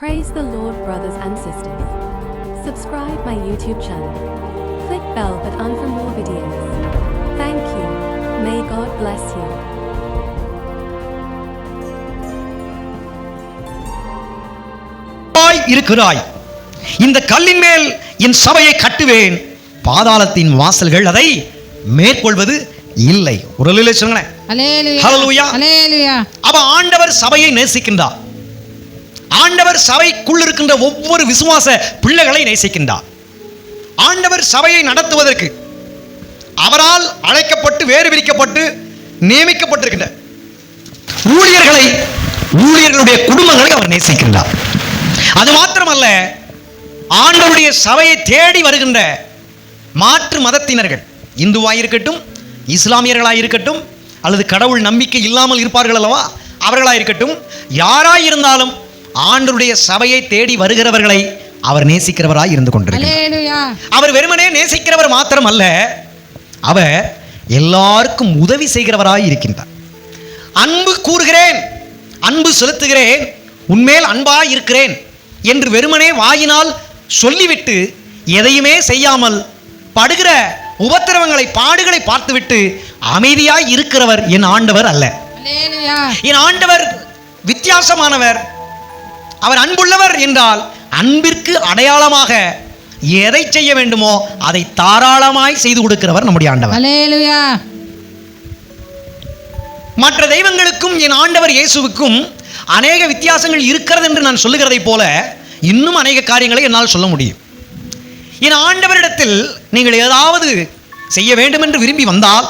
Praise the Lord, brothers and sisters. Subscribe my YouTube channel. Click bell button for more videos. Thank you. May God bless you. இருக்கிறாய் இந்த கல்லின் மேல் என் சபையை கட்டுவேன் பாதாளத்தின் வாசல்கள் அதை மேற்கொள்வது இல்லை உரலிலே சொல்லுங்களேன். அவ ஆண்டவர் சபையை நேசிக்கின்றார் ஆண்டவர் சபைக்குள் இருக்கின்ற ஒவ்வொரு விசுவாச பிள்ளைகளை நேசிக்கின்றார். ஆண்டவர் சபையை நடத்துவதற்கு அவரால் அழைக்கப்பட்டு வேறு விரிக்கப்பட்டு நியமிக்கப்பட்டிருக்கின்ற ஊழியர்களை ஊழியர்களுடைய குடும்பங்களை அவர் நேசிக்கின்றார். அது மாத்திரமல்ல ஆண்டவருடைய சபையை தேடி வருகின்ற மாற்று மதத்தினர்கள் இந்துவாயிருக்கட்டும் இஸ்லாமியர்களாயிருக்கட்டும் அல்லது கடவுள் நம்பிக்கை இல்லாமல் இருப்பார்கள் அல்லவா? அவர்களாயிருக்கட்டும் யாராயிருந்தாலும் ஆண்டவருடைய சபையை தேடி வருகிறவர்களை அவர் நேசிக்கிறவராய் இருந்து கொண்டிருக்கிறார். அவர் வெறுமனே நேசிக்கிறவர் மாத்திரம் அல்ல அவர் எல்லாருக்கும் உதவி செய்கிறவராய் இருக்கின்றார் அன்பு கூறுகிறேன் அன்பு செலுத்துகிறேன் உன்மேல் அன்பாய் இருக்கிறேன் என்று வெறுமனே வாயினால் சொல்லிவிட்டு எதையுமே செய்யாமல் படுகிற உபத்திரவங்களை பாடுகளை பார்த்துவிட்டு அமைதியாய் இருக்கிறவர் என் ஆண்டவர் அல்ல. என் ஆண்டவர் வித்தியாசமானவர் அவர் அன்புள்ளவர் என்றால் அன்பிற்கு அடையாளமாக எதை செய்ய வேண்டுமோ அதை தாராளமாய் செய்து கொடுக்கிறவர் நம்முடைய ஆண்டவர். மற்ற தெய்வங்களுக்கும் என் ஆண்டவர் இயேசுவுக்கும் அநேக வித்தியாசங்கள் இருக்கிறது என்று நான் சொல்லுகிறதைப் போல இன்னும் அநேக காரியங்களை என்னால் சொல்ல முடியும். என் ஆண்டவரிடத்தில் நீங்கள் ஏதாவது செய்ய வேண்டும் என்று விரும்பி வந்தால்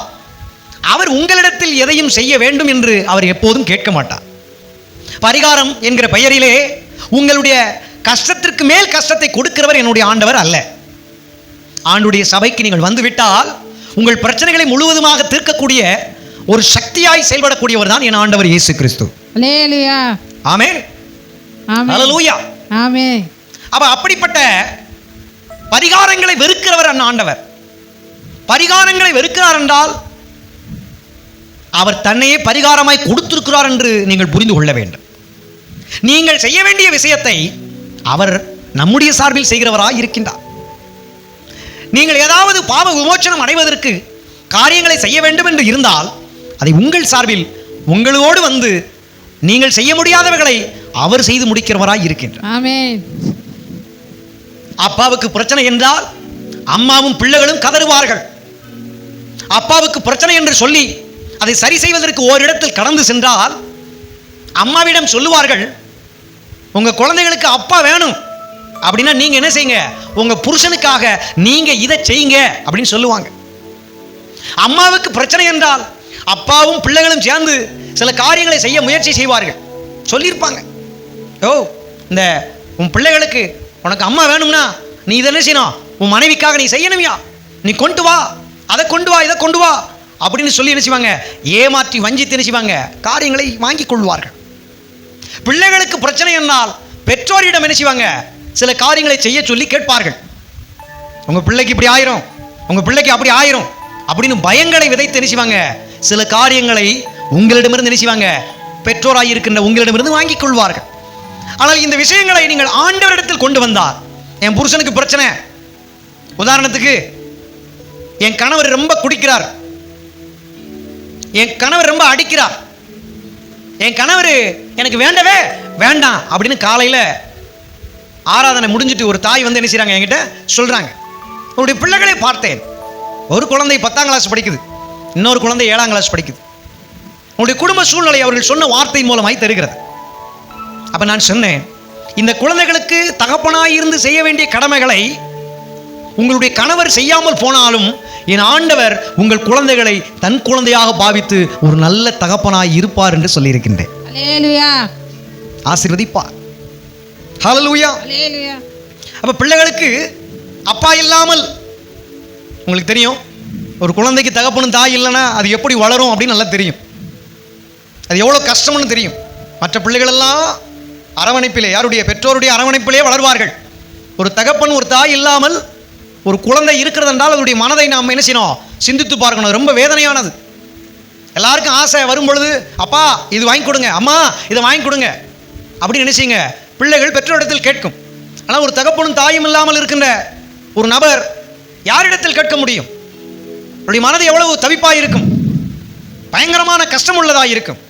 அவர் உங்களிடத்தில் எதையும் செய்ய வேண்டும் என்று அவர் எப்போதும் கேட்க மாட்டார். பரிகாரம் என்கிற பெயரிலே உங்களுடைய கஷ்டத்திற்கு மேல் கஷ்டத்தை கொடுக்கிறவர் என்னுடைய ஆண்டவர் அல்ல. ஆண்டுடைய சபைக்கு நீங்கள் வந்துவிட்டால் உங்கள் பிரச்சனைகளை முழுவதுமாக தீர்க்கக்கூடிய ஒரு சக்தியாய் செயல்படக்கூடியவர் தான் என் ஆண்டவர் இயேசு கிறிஸ்து. ஹalleluya. Amen. அப்ப அப்படிப்பட்ட பரிகாரங்களை வெறுக்கிறவர் அண்ணா ஆண்டவர். பரிகாரங்களை வெறுக்கிறார் என்றால் அவர் தன்னையே பரிகாரமாய் கொடுத்திருக்கிறார் என்று நீங்கள் புரிந்து கொள்ள வேண்டும். நீங்கள் செய்ய வேண்டிய விஷயத்தை அவர் நம்முடைய சார்பில் செய்கிறவராய் இருக்கின்றார். நீங்கள் ஏதாவது பாவ விமோச்சனம் அடைவதற்கு காரியங்களை செய்ய வேண்டும் என்று இருந்தால் அதை உங்கள் சார்பில் உங்களோடு வந்து நீங்கள் செய்ய முடியாதவர்களை அவர் செய்து முடிக்கிறவராய் இருக்கின்றார். அப்பாவுக்கு பிரச்சனை என்றால் அம்மாவும் பிள்ளைகளும் கதறுவார்கள். அப்பாவுக்கு பிரச்சனை என்று சொல்லி அதை சரி செய்வதற்கு ஓரிடத்தில் கடந்து சென்றால் அம்மாவிடம் சொல்லுவார்கள் உங்க குழந்தைகளுக்கு அப்பா வேணும். அப்படின்னா நீங்க என்ன செய்யுங்க? உங்க புருஷனுக்காக நீங்க இதை செய்யுங்க அப்படின்னு சொல்லுவாங்க. அம்மாவுக்கு பிரச்சனை என்றால் அப்பாவும் பிள்ளைகளும் சேர்ந்து சில காரியங்களை செய்ய முயற்சி செய்வார்கள். சொல்லியிருப்பாங்க. ஓ இந்த உன் பிள்ளைகளுக்கு உனக்கு அம்மா வேணும்னா நீ இதை என்ன செய்யணும்? உன் மனைவிக்காக நீ செய்யணுமியா? நீ கொண்டு வா அதை கொண்டு வா இதை கொண்டு வா. அப்படின்னு சொல்லி என்ன செய்வாங்க? ஏமாற்றி வஞ்சித்து என்ன செய்வாங்க? காரியங்களை வாங்கி கொள்வார்கள். பிள்ளைகளுக்கு பிரச்சனை என்னால். பெற்றோரிடம் என்ன செய்வாங்க? சில காரியங்களை செய்ய சொல்லி கேட்பார்கள். உங்க பிள்ளைக்கு இப்படி ஆயிரும். உங்க பிள்ளைக்கு அப்படி ஆயிரும். அப்படின்னு பயங்களை விதைத்து என்ன செய்வாங்க? சில காரியங்களை உங்களிடமிருந்து என்ன செய்வாங்க? பெற்றோராய் இருக்கின்ற உங்களிடமிருந்து வாங்கிக் கொள்வார்கள். ஆனால் இந்த விஷயங்களை நீங்கள் ஆண்டவரிடத்தில் கொண்டு வந்தால் என் புருஷனுக்கு பிரச்சனை. உதாரணத்துக்கு என் கணவர் ரொம்ப குடிக்கிறார். என் கணவர் ரொம்ப அடிக்கிறார். என் கணவர் எனக்கு வேண்டவே வேண்டாம் அப்படின்னு காலையில் ஆராதனை முடிஞ்சிட்டு ஒரு தாய் வந்து என்ன செய்கிறாங்க என்கிட்ட சொல்கிறாங்க உன்னுடைய பிள்ளைகளை பார்த்தேன். ஒரு குழந்தை பத்தாம் கிளாஸ் படிக்குது. இன்னொரு குழந்தை ஏழாம் கிளாஸ் படிக்குது. உன்னுடைய குடும்ப சூழ்நிலை அவர்கள் சொன்ன வார்த்தை மூலமாய் தருகிறது. அப்போ நான் சொன்னேன் இந்த குழந்தைகளுக்கு தகப்பனாய் இருந்து செய்ய வேண்டிய கடமைகளை உங்களுடைய கணவர் செய்யாமல் போனாலும் என் ஆண்டவர் உங்கள் குழந்தைகளை தன் குழந்தையாக பாவித்து ஒரு நல்ல தகப்பனாய் இருப்பார் என்று சொல்லியிருக்கின்றேன். ஆசீர்வதிப்பார். Hallelujah. அப்போ பிள்ளைகளுக்கு அப்பா இல்லாமல் உங்களுக்கு தெரியும் ஒரு குழந்தைக்கு தகப்பனும் தாய் இல்லைன்னா அது எப்படி வளரும் அப்படின்னு நல்லா தெரியும். அது எவ்வளோ கஷ்டம்னு தெரியும். மற்ற பிள்ளைகளெல்லாம் அரவணைப்பிலே யாருடைய பெற்றோருடைய அரவணைப்பிலே வளர்வார்கள். ஒரு தகப்பன் ஒரு தாய் இல்லாமல் ஒரு குழந்தை இருக்கிறது என்றால் அதனுடைய மனதை நாம் என்ன செய்யணும்? சிந்தித்து பார்க்கணும். ரொம்ப வேதனையானது. எல்லாருக்கும் ஆசை வரும் பொழுது அப்பா இது வாங்கி கொடுங்க. அம்மா இதை வாங்கி கொடுங்க. அப்படின்னு நினைச்சிங்க பிள்ளைகள் பெற்றோரிடத்தில் கேட்கும். ஆனால் ஒரு தகப்பனும் தாயும் இல்லாமல் இருக்கின்ற ஒரு நபர் யாரிடத்தில் கேட்க முடியும்? அவருடைய மனது எவ்வளவு தவிப்பாக இருக்கும் பயங்கரமான கஷ்டம் உள்ளதாக இருக்கும்.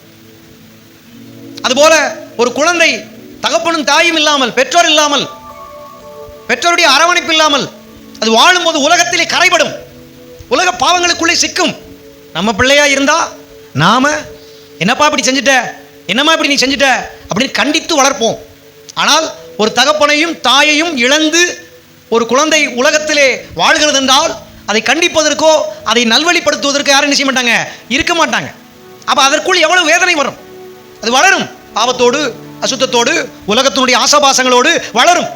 அதுபோல ஒரு குழந்தை தகப்பனும் தாயும் இல்லாமல் பெற்றோர் இல்லாமல் பெற்றோருடைய அரவணைப்பு இல்லாமல் அது வாழும்போது உலகத்திலே கரைபடும். உலக பாவங்களுக்குள்ளே சிக்கும். நம்ம பிள்ளையா இருந்தா நாம என்னப்பா இப்படி செஞ்சுட்ட? என்னம்மா இப்படி நீ செஞ்சுட்ட? அப்படின்னு கண்டித்து வளர்ப்போம். ஆனால் ஒரு தகப்பனையும் தாயையும் இழந்து ஒரு குழந்தை உலகத்திலே வாழ்கிறது என்றால் அதை கண்டிப்பதற்கோ அதை நல்வழிப்படுத்துவதற்கோ யாரும் என்ன செய்ய மாட்டாங்க? இருக்க மாட்டாங்க. அப்போ அதற்குள் எவ்வளவு வேதனை வரும்? அது வளரும். பாவத்தோடு அசுத்தத்தோடு உலகத்தினுடைய ஆசாபாசங்களோடு வளரும்.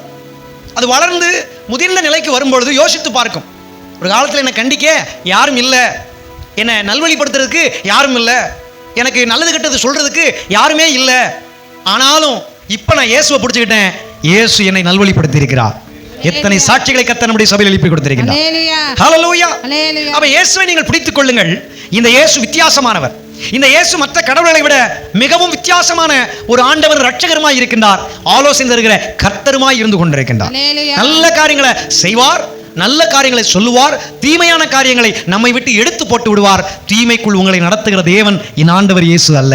அது வளர்ந்து முதிர்ந்த நிலைக்கு வரும்பொழுது யோசித்து பார்க்கும். ஒரு காலத்தில் என்னை கண்டிக்க யாரும் இல்லை. என்னை நல்வழிப்படுத்துறதுக்கு யாரும் இல்லை. எனக்கு நல்லது கெட்டது சொல்றதுக்கு யாருமே இல்லை. ஆனாலும் இப்போ நான் இயேசுவை பிடிச்சுக்கிட்டேன். இயேசு என்னை நல்வழிப்படுத்தி இருக்கிறார் எத்தனை சாட்சிகளை கத்த நம்முடைய சபையில் எழுப்பி கொடுத்திருக்கிறார். அப்ப இயேசுவை நீங்கள் பிடித்துக் கொள்ளுங்கள். இந்த இயேசு வித்தியாசமானவர். இந்த இயேசு மற்ற கடவுள்களை விட மிகவும் வித்தியாசமான ஒரு ஆண்டவர் ரட்சகருமாய் இருக்கின்றார். ஆலோசனை தருகிற கர்த்தருமாய் இருந்து கொண்டிருக்கின்றார். நல்ல காரியங்களை செய்வார் நல்ல காரியங்களை சொல்லுவார் தீமையான காரியங்களை நம்மை விட்டு எடுத்து போட்டு விடுவார். தீமைக்குள் உங்களை நடத்துகிற தேவன் இந்த ஆண்டவர் இயேசு அல்ல.